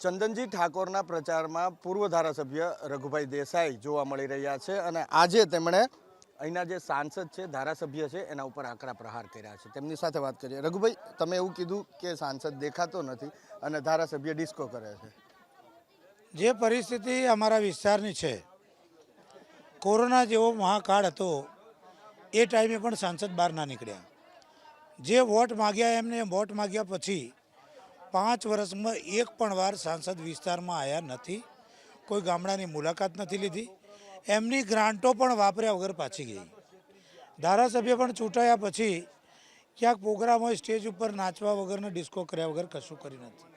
ચંદનજી ઠાકોરના પ્રચારમાં પૂર્વ ધારાસભ્ય રઘુભાઈ દેસાઈ જોવા મળી રહ્યા છે અને આજે તેમણે અહીંના જે સાંસદ છે, ધારાસભ્ય છે, એના ઉપર આકરા પ્રહાર કર્યા છે. તેમની સાથે વાત કરીએ. રઘુભાઈ, તમે એવું કીધું કે સાંસદ દેખાતો નથી અને ધારાસભ્ય ડિસ્કો કરે છે. જે પરિસ્થિતિ અમારા વિસ્તારની છે, કોરોના જેવો મહાકાળ હતો, એ ટાઈમે પણ સાંસદ બહાર ના નીકળ્યા. જે વોટ માગ્યા એમને, વોટ માગ્યા પછી પાંચ વર્ષમાં એક પણ વાર સાંસદ વિસ્તારમાં આવ્યા નથી. કોઈ ગામડાની મુલાકાત નથી લીધી. એમની ગ્રાન્ટો પણ વાપર્યા વગર પાછી ગઈ. ધારાસભ્ય પણ ચૂંટાયા પછી ક્યાંક પ્રોગ્રામ હોય સ્ટેજ ઉપર નાચવા વગરને ડિસ્કો કર્યા વગર કશું કરી નથી.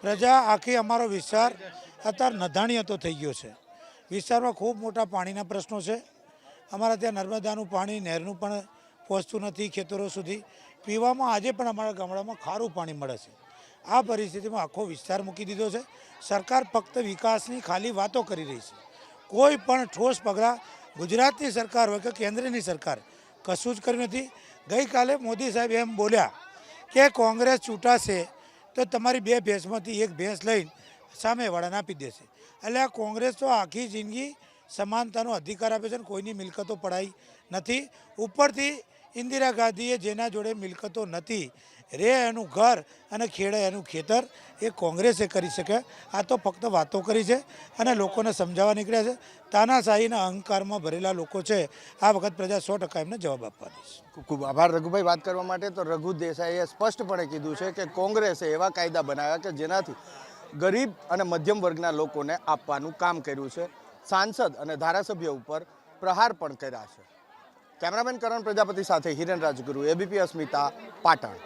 પ્રજા આખી અમારો વિસ્તાર અત્યારે નધાણીયતો થઈ ગયો છે. વિસ્તારમાં ખૂબ મોટા પાણીના પ્રશ્નો છે. અમારા ત્યાં નર્મદાનું પાણી, નહેરનું પણ પહોંચતું નથી ખેતરો સુધી. પીવામાં આજે પણ અમારા ગામડામાં ખારું પાણી મળે છે. આ પરિસ્થિતિમાં આખો વિસ્તાર મૂકી દીધો છે. સરકાર ફક્ત વિકાસની ખાલી વાતો કરી રહી છે. કોઈ પણ ઠોસ પગલાં ગુજરાતની સરકાર હોય કે કેન્દ્રની સરકાર કશું જ કર્યું નથી. ગઈકાલે મોદી સાહેબ એમ બોલ્યા કે કોંગ્રેસ ચૂંટાશે તો તમારી બે ભેંસમાંથી એક ભેંસ લઈને સામેવાળાને આપી દેશે. એટલે આ કોંગ્રેસ તો આખી જિંદગી સમાનતાનો અધિકાર આપે છે અને કોઈની મિલકતો પડાઈ નથી. ઉપરથી ઇન્દિરા ગાંધીએ જેના જોડે મિલકતો નથી રે એનું ઘર અને ખેડે એનું ખેતર એ કોંગ્રેસે કરી શકે. આ તો ફક્ત વાતો કરી છે અને લોકોને સમજાવવા નીકળ્યા છે. તાનાશાહીના અહંકારમાં ભરેલા લોકો છે. આ વખત પ્રજા સો ટકા એમને જવાબ આપવાની છે. ખૂબ આભાર. રઘુભાઈ, વાત કરવા માટે તો રઘુ દેસાઈએ સ્પષ્ટપણે કીધું છે કે કોંગ્રેસે એવા કાયદા બનાવ્યા કે જેનાથી ગરીબ અને મધ્યમ વર્ગના લોકોને આપવાનું કામ કર્યું છે. સાંસદ અને ધારાસભ્ય ઉપર પ્રહાર પણ કર્યા છે. કેમેરામેન કરણ પ્રજાપતિ સાથે હિરેન રાજગુરુ, એબીપી અસ્મિતા, પાટણ.